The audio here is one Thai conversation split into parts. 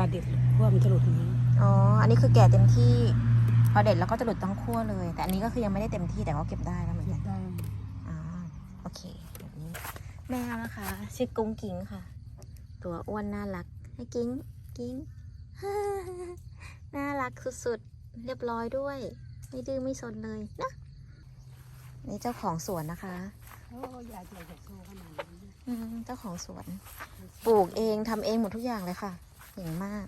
ลาเด็ดขั้วมันจะหลุดอย่างนี้ อ๋อ อันนี้คือแก่เต็มที่พอเด็ดแล้วก็จะหลุดทั้งขั้วเลย แต่อันนี้ก็คือยังไม่ได้เต็มที่แต่ก็เก็บได้แล้วเหมือนเก็กับนได้อ่าโอเคแบบนี้แมวนะคะชื่อกุ้งกิ้งค่ะ ตัวอ้วนน่ารักให้กิ้งกิ้งน่ารักสุดๆ เรียบร้อยด้วย ไม่ดื้อไม่สนเลยนะนี่เจ้าของสวนนะคะโอ้ยายใหญ่จะโซ่ขนาดนี้อืมเจ้าของสวน ปลูกเองทำเองหมดทุกอย่างเลยค่ะเก่งมาก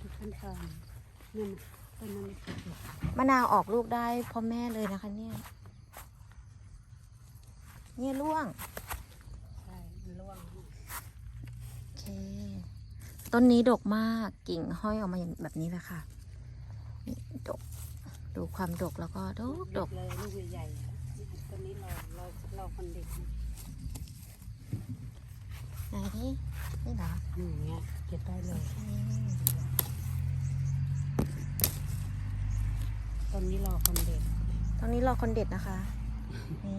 ทุกขั้นตอนนั่นน่ะต้นนั้นไม่ติดเลยมะนาวออกลูกได้เพ่อแม่เลยนะคะเนี่ย เนี่ยร่วงใช่มันร่วงโอเคต้นนี้ดกมากกิ่งห้อยออกมาอย่างแบบนี้เลยค่ะนี่ดก ดูความดกแล้วก็ดกดกเลยลูกใหญ่ๆอะต้นนี้เราเราเราคนเด็กนะไหน นี่นี่เหรอนี่อย่างเงี้ยเก็บได้เลยโอเคต้นนี้รอคนเด็กตรงนี้รอคนเด็ดนะคะนี่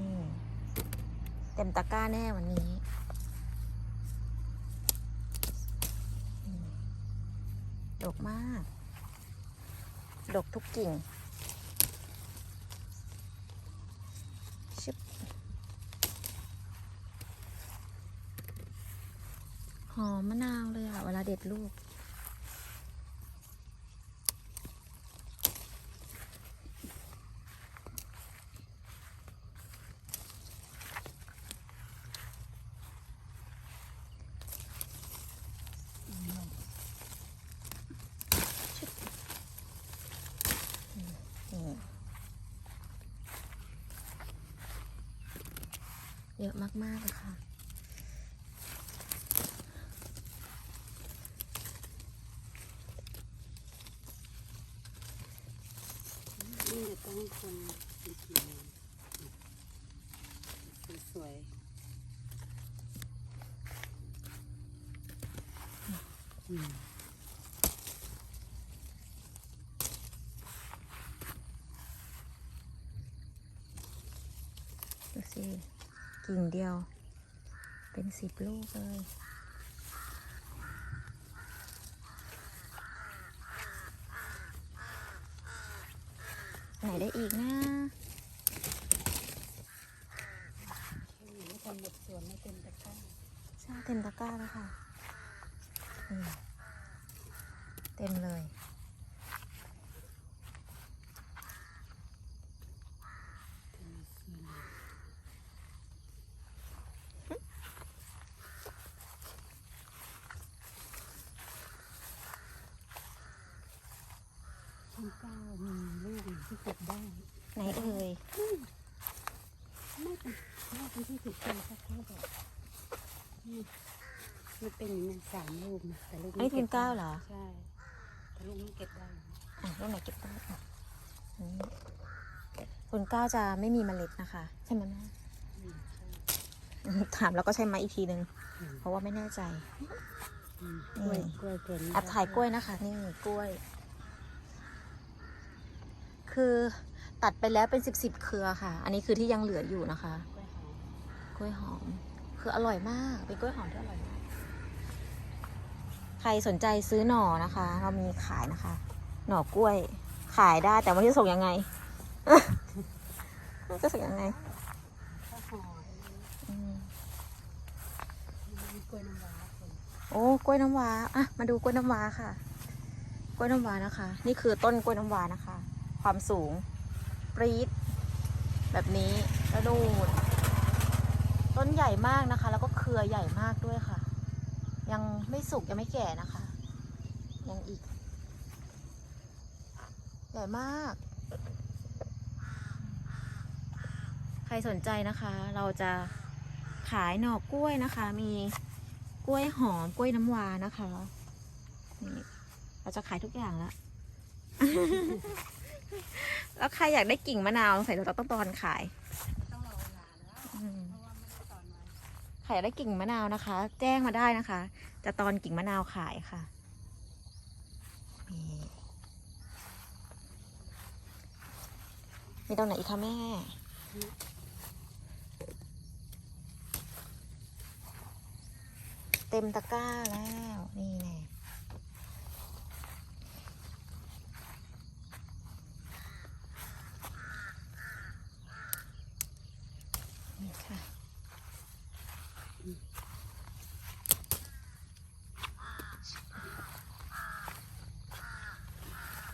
เต็มตะกร้าแน่วันนี้นี่ดกมาก ดกทุกกิ่งชึบ หอมมะนาวเลยอะ เวลาเด็ดลูก เยอะมากๆเลยค่ะ นี่จะต้องคนอีกทีหนึงสวย ๆอืมดูสิกิ่งเดียว เป็นสิบลูกเลยไหนได้อีกนะแค่นี้ไม่ทำหมดสวนไม่เต็มตะกร้าใช่เต็มตะกร้าแล้วค่ะนี่ เต็มเลยเต็มสวนช่างเก้ามีลูกหนึ่งที่เก็บได้ไหนเอ่ยไม่เป็นไม่เป็นที่ติดใจสักแค่แบบนี่ มันเป็นอย่างนี้สามลูกนะแต่ลูกอันนี้ทุนเก้าเหรอ ใช่แต่ลูกไม่เก็บได้นะอะลูกไหนเก็บได้อะอันนี้คุณก้าวจะไม่มีเมล็ดนะคะ ใช่ไหมแม่ อืมใช่อืมถามแล้วก็ใช้ไม้อีกทีนึงอืมเพราะว่าไม่แน่ใจ อืมกล้วยนี่กล้วยตัวนี้อัดถ่ายกล้วยนะคะ นี่กล้วย คือตัดไปแล้วเป็นสิบสิบเครือค่ะ อันนี้คือที่ยังเหลืออยู่นะคะ กล้วยหอมกล้วยหอม คืออร่อยมาก เป็นกล้วยหอมที่อร่อยมาก ใครสนใจซื้อหน่อนะคะ เรามีขายนะคะ หน่อกล้วย ขายได้แต่ว่าจะส่งยังไงจะส่งยังไงข้าวหอมอืมมีกล้วยน้ำว้าคนโอ้กล้วยน้ำว้าอะมาดูกล้วยน้ำว้าค่ะ กล้วยน้ำว้านะคะ นี่คือต้นกล้วยน้ำว้านะคะ ความสูงปรี๊ดแบบนี้แล้วดูนต้นใหญ่มากนะคะ แล้วก็เครือใหญ่มากด้วยค่ะ ยังไม่สุกยังไม่แก่นะคะ ยังอีก ใหญ่มาก ใครสนใจนะคะ เราจะขายหน่อกล้วยนะคะ มีกล้วยหอมกล้วยน้ำว้านะคะนี่เราจะขายทุกอย่างแล้วแล้วใครอยากได้กิ่งมะนาวใส่เราต้องตอนขายต้องรอเวลาแล้ว ครอยได้กิ่งมะนาวนะคะ แจ้งมาได้นะคะ จะตอนกิ่งมะนาวขายค่ะมีมีตรงไหนอีกคะแม่ เต็มตะกร้าแล้ว นี่แน่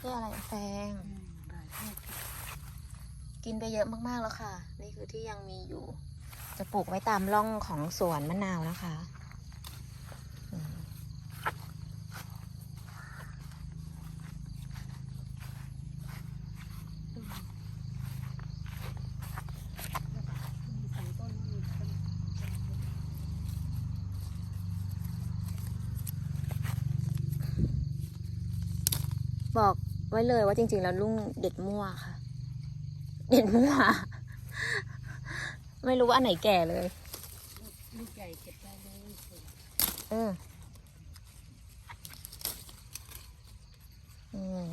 คืออะไรอะ แฟงอืมหลายโรคกินไปเยอะมากๆแล้วค่ะ นี่คือที่ยังมีอยู่ จะปลูกไว้ตามร่องของสวนมะนาวนะคะอืมต้นมีสองต้นมีต้นบอก ไว้เลยว่าจริง ๆ แล้วลุงเด็ดมั่วค่ะ เด็ดมั่ว ไม่รู้ว่าอันไหนแก่เลย ลูกลูกใหญ่เก็บได้เลยสวยเอออืม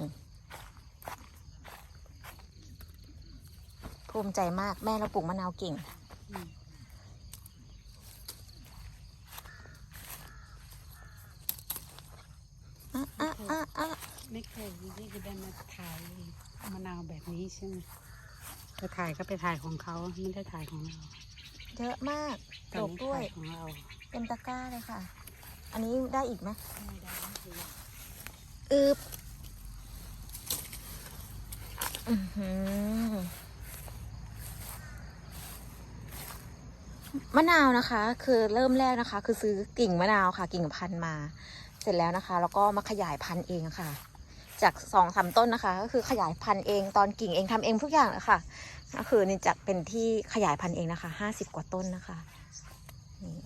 ภูมิใจมากแม่เราปลูกมะนาวเก่ง อืม อะอะอะอะ ไม่เคยที่จะได้มาถ่ายมะนาว แบบนี้ใช่ไหมจะถ่ายก็ไปถ่ายของเขาไม่ได้ถ่ายของเราเยอะมากแต่ดกไม่ด้วยถ่ายของเราเป็นตะกร้าเลยค่ะ อันนี้ได้อีกไหมไม่ได้ไม่ได้อึบอื้อหือมะนาวนะคะ คือเริ่มแรกนะคะ คือซื้อกิ่งมะนาวค่ะ กิ่งพันธุ์มา เสร็จแล้วนะคะ แล้วก็มาขยายพันธุ์เองค่ะ จากสองสามต้นนะคะ ก็คือขยายพันธุ์เองตอนกิ่งเองทำเองทุกอย่างเลยค่ะก็คือนี่จะเป็นที่ขยายพันธุ์เองนะคะห้าสิบกว่าต้นนะคะนี่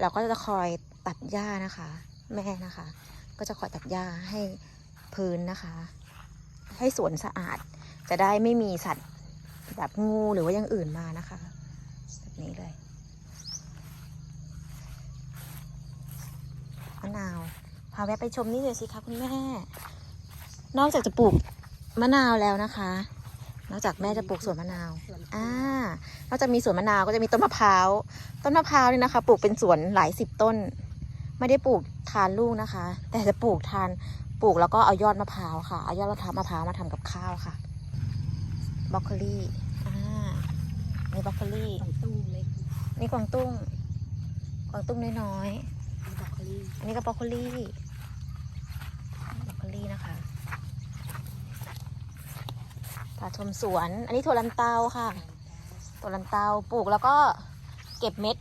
เราก็จะคอยตัดหญ้านะคะ แม่นะคะ ก็จะคอยตัดหญ้าให้พื้นนะคะ ให้สวนสะอาด จะได้ไม่มีสัตว์แบบงูหรือว่าอย่างอื่นมานะคะแบบนี้เลยมะนาว พาแวะไปชมนี่เลยสิคะคุณแม่ นอกจากจะปลูกมะนาวแล้วนะคะ นอกจากแม่จะปลูกสวนมะนาว อ่า นอกจากมีสวนมะนาวก็จะมีต้นมะพร้าว ต้นมะพร้าวนี่นะคะ ปลูกเป็นสวนหลายสิบต้น ไม่ได้ปลูกทานลูกนะคะ แต่จะปลูกทานปลูกแล้วก็เอายอดมะพร้าวค่ะ เอายอดมะพร้าวมะพร้าวมาทำกับข้าวค่ะ บรอกโคลี่ อ่านี่บรอกโคลีของตู้เล็กนี่กวางตุ้ง กวางตุ้งน้อยมีบรอกโคลีๆอันนี้ก็บรอกโคลีบ รอกโคลีนะคะพาชมสวน อันนี้ถั่วลันเตาค่ะตัวลันเตาปลูกแล้วก็เก็บเม็ด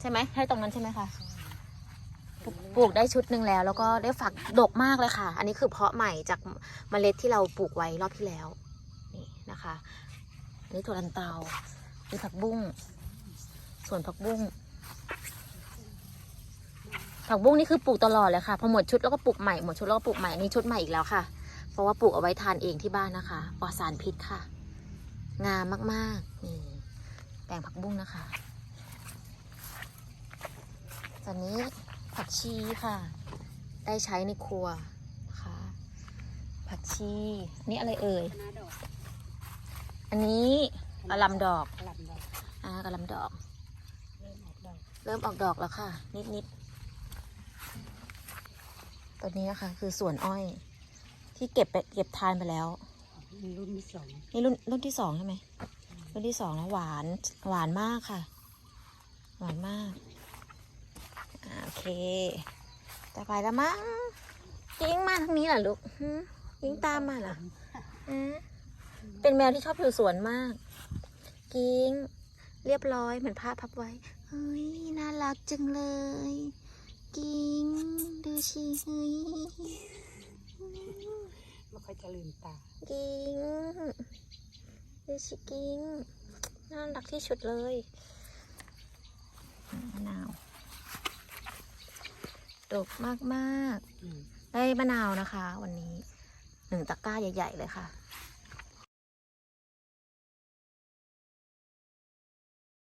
ใช่ไหมให้ตรงนั้นใช่ไหมคะ ปลูกได้ชุดหนึ่งแล้ว แล้วก็ได้ฝักดกมากเลยค่ะ อันนี้คือเพาะใหม่จากเมล็ดที่เราปลูกไว้รอบที่แล้ว นี่นะคะ อันนี้ถั่วลันเตามีผักบุ้ง ส่วนผักบุ้ง ผักบุ้งนี่คือปลูกตลอดเลยค่ะพอหมดชุดแล้วก็ปลูกใหม่หมดชุดแล้วก็ปลูกใหม่นี่ชุดใหม่อีกแล้วค่ะ เพราะว่าปลูกเอาไว้ทานเองที่บ้านนะคะปลอดสารพิษค่ะ งามมากๆนี่แปลงผักบุ้งนะคะตอนนี้ผักชีค่ะ ได้ใช้ในครัวนะคะผักชีอันนี่อะไรเอ่ยคณะดอกอันนี้กระหลำดอกกระหล่ำดอกอ่ากระหลำดอกเริ่มออกดอก เริ่มออกดอกแล้วค่ะ นิดนิดๆ ตัวนี้นะคะคือสวนอ้อย ที่เก็บไปเก็บทานไปแล้วมีรุ่นที่สองนี่รุ่นรุ่นที่สองใช่ไหมรุ่นที่สองแล้วหวานหวานมากค่ะ หวานมากอ่าโอเคต่อไปแล้วมั้งยิงมาทางนี้เหรอลูกหึยิงตามมาเหรออ่าเป็นแมวที่ชอบอยู่สวนมาก กิ้ง เรียบร้อยเหมือนผ้าพับไว้ เฮ้ย น่ารักจังเลย กิ้งดูชีเฮ้ยไม่ค่อยจะลืมตากิ้งดูชิกิ้งน่ารักที่สุดเลยมะนาวดกมากอืมๆได้มะนาวนะคะ วันนี้หนึ่งตะกร้าใหญ่ ๆ เลยค่ะ